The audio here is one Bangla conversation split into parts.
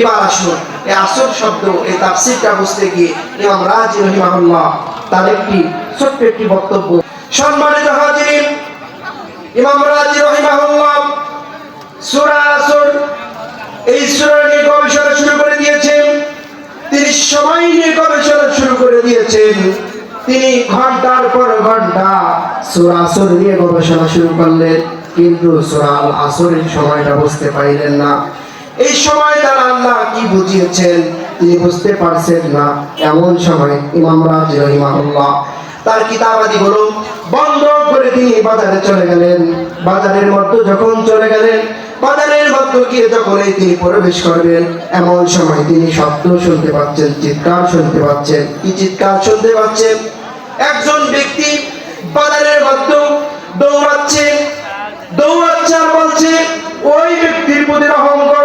এবার আসুন এই আসর শব্দ এই তাফসিরটা বুঝতে গিয়ে ইমাম রাজি রহিমাহুল্লাহ তার একটি ছোট্ট একটি বক্তব্য। সম্মানিত হাজিরিন, ইমাম রাজি রহিমাহুল্লাহ সূরা আসর এই সূরা নিয়ে গবেষণা শুরু করে দিয়েছেন। তিনি সময় নিয়ে গবেষণা শুরু করে দিয়েছেন। তিনি ঘণ্টার পর ঘণ্টা সূরা আসর নিয়ে গবেষণা শুরু করলেন, কিন্তু সূরা আল আসরের সময়টা বুঝতে পারলেন না। এই সময় তারা আল্লাহ কি বুঝিয়েছেন? তিনি বুঝতে পারছেন না। এমন সময় ইমামগুলো বন্ধ করে তিনি বাজারে চলে গেলেন। বাজারের মধ্যে যখন চলে গেলেন, বাজারের মধ্যে গিয়ে তিনি প্রবেশ করবেন, এমন সময় তিনি শব্দ শুনতে পাচ্ছেন, চিৎকার শুনতে পাচ্ছেন। কি চিৎকার শুনতে পাচ্ছেন? একজন ব্যক্তি বাজারের মধ্যে দৌড়াচ্ছে দৌড়াচ্ছে আর বলছে, ওই ব্যক্তির প্রতি রহম করো।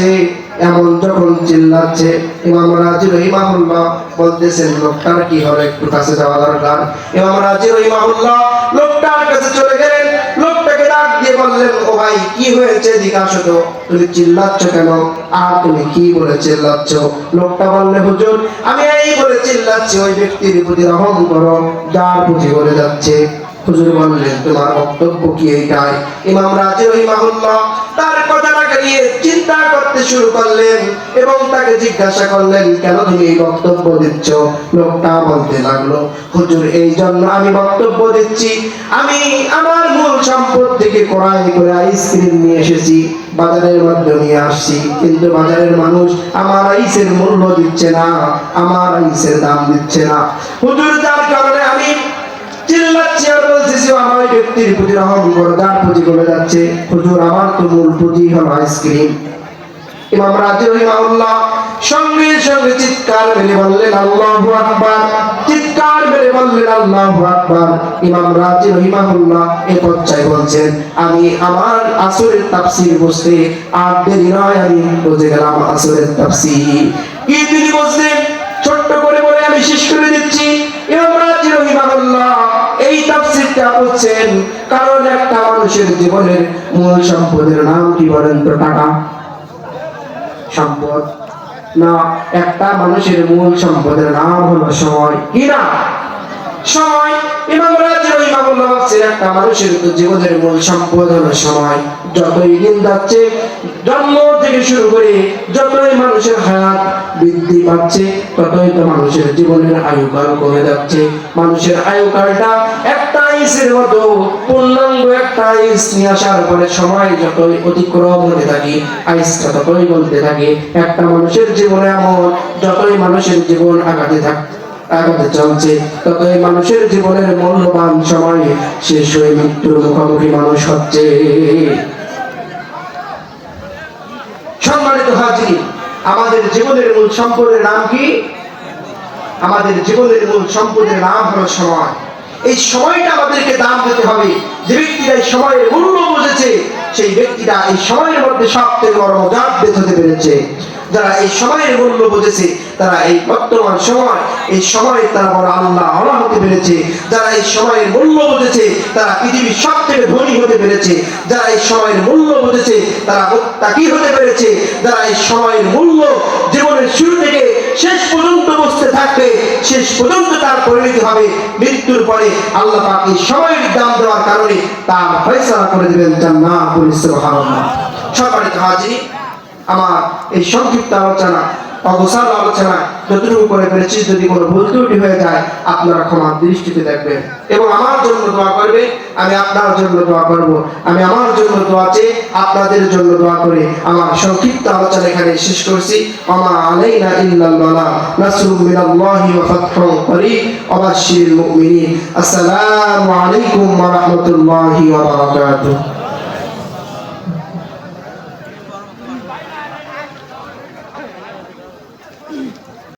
যাচ্ছে এমন যখন চিল্লাচ্ছে। ইমাম রাজি রহিমাহুল্লাহ বলতেছেন, লোকটার কি হবে? একটু কাছে যাওয়া দরকার। ইমাম রাজি রহিমাহুল্লাহ লোকটার কাছে চলে গেলেন। লোকটাকে ডাক দিয়ে বললেন, ও ভাই, কি হয়েছে? জিজ্ঞাসা তো। তুমি চিল্লাচ্ছ কেন? আর তুমি কি বলে চিল্লাচ্ছ? লোকটা বললে, হুজুর, আমি এই বলে চিল্লাচ্ছি, ওই ব্যক্তির প্রতি রহম করো, যার প্রতি করে যাচ্ছে। হুজুর বললেন, তোমার বক্তব্য কি এইটাই? ইমাম রাজি রহিমাহুল্লাহ তার কথাটাকে নিয়ে চিন্তা করতে শুরু করলেন এবং তাকে জিজ্ঞাসা করলেন, কেন তুমি এই বক্তব্য দিচ্ছ? লোকটা বলতে লাগল, হুজুর, এই জন্য আমি বক্তব্য দিচ্ছি। আমি আমার মূল সম্পদ থেকে করে আইসক্রিম নিয়ে এসেছি, বাজারের মধ্যে নিয়ে আসছি। কিন্তু বাজারের মানুষ আমার আইসের মূল্য দিচ্ছে না, আমার আইসের দাম দিচ্ছে না। হুজুর আমি আমার ব্যক্তির প্রতি রহম প্রতি যাচ্ছে, হুজুর, আমার তো মূল হলো আইসক্রিম। ইমাম রাজি রহিমাহুল্লাহ সঙ্গে সঙ্গে চিৎকার মেলে বললেন আকবার। চিৎকার মেলে বললেন আকবার। ইমাম রাজি এই পর্যায়ে বলছেন, আমি আমার আসরের তাফসীর বুঝতে আর দেরি নয়, আমি বুঝে গেলাম আসরের তাফসীর। কি তিনি বলছেন ছোট্ট করে বলে আমি শেষ করে দিচ্ছি ইমাম রাজি রহিমাহুল্লাহ এই তাফসীরটা বলছেন কারণ একটা মানুষের জীবনের মূল সম্পদের নাম কি বলেন তো টাকা? সম্পদ। না, একটা মানুষের মূল সম্পদের নাম হলো সময়। কি না? সময়। একটা মানুষের জীবনের মূল সম্পদ হলো সময়। যতই দিন যাচ্ছে জন্ম থেকে শুরু করে যতই মানুষের হায়াত বৃদ্ধি পাচ্ছে, ততই তো মানুষের জীবনের আয়ুকাল কমে যাচ্ছে। মানুষের আয়ুকালটা একটা পূর্ণাঙ্গ একটা আসার পরে সময় যতই অতিক্রম হতে থাকে, আইসটা ততই বলতে থাকে। একটা মানুষের জীবনে এমন, যতই মানুষের জীবন আগাতে আগাতে চলছে, ততই মানুষের জীবনের মূল্যবান সময় শেষ হয়ে মৃত্যুর মুখোমুখি মানুষ হচ্ছে সম্মানিত হাজির। আমাদের জীবনের মূল সম্পদের নাম কি? আমাদের জীবনের মূল সম্পদের নাম হলো সময়। এই সময়টা আমাদেরকে দাম দিতে হবে। যে ব্যক্তিরা এই সময়ের মূল্য বুঝেছে, সেই ব্যক্তিরা এই সময়ের মধ্যে সব থেকে বড় মজাদ হতে পেরেছে। যারা এই সময়ের মূল্য বুঝেছে, তারা এই বর্তমান সময়, এই সময়ে তারা বড় আল্লাহ আল্লাহ হতে পেরেছে। যারা এই সময়ের মূল্য বুঝেছে, তারা পৃথিবীর সব থেকে ধনী হতে পেরেছে। যারা এই সময়ের মূল্য বুঝেছে, তারা তাকি হতে পেরেছে। যারা এই সময়ের মূল্য জীবনের শুরু থেকে শেষ পর্যন্ত বুঝতে থাকবে, শেষ পর্যন্ত তার পরিণতি হবে। মৃত্যুর পরে আল্লাহ পাক সময়ের দাম দেওয়ার কারণে তার ফয়সালা করে দেবেন জান্নাত সম্মানিত হাজির আমার এই সংক্ষিপ্ত আলোচনা অবসান আলোচনা যতটুকু করে পেরেছি যদি কোনো ভুল ত্রুটি হয়ে যায়, আপনারা ক্ষমার দৃষ্টিতে দেখবেন। এবং আমার জন্য দোয়া করবে আমি আপনার জন্য দোয়া করব। আমি আমার জন্য দোয়া চেয়ে আপনাদের জন্য দোয়া করে আমার সংক্ষিপ্ত আলোচনা এখানে শেষ করছি। আমা আলাইনা ইল্লাল বালাগ নাসরুম মিনাল্লাহি ওয়া ফাতহুন করিব। ওয়া মুমিনিন। আসসালামু আলাইকুম ওয়া রাহমাতুল্লাহি ওয়া বারাকাতুহু।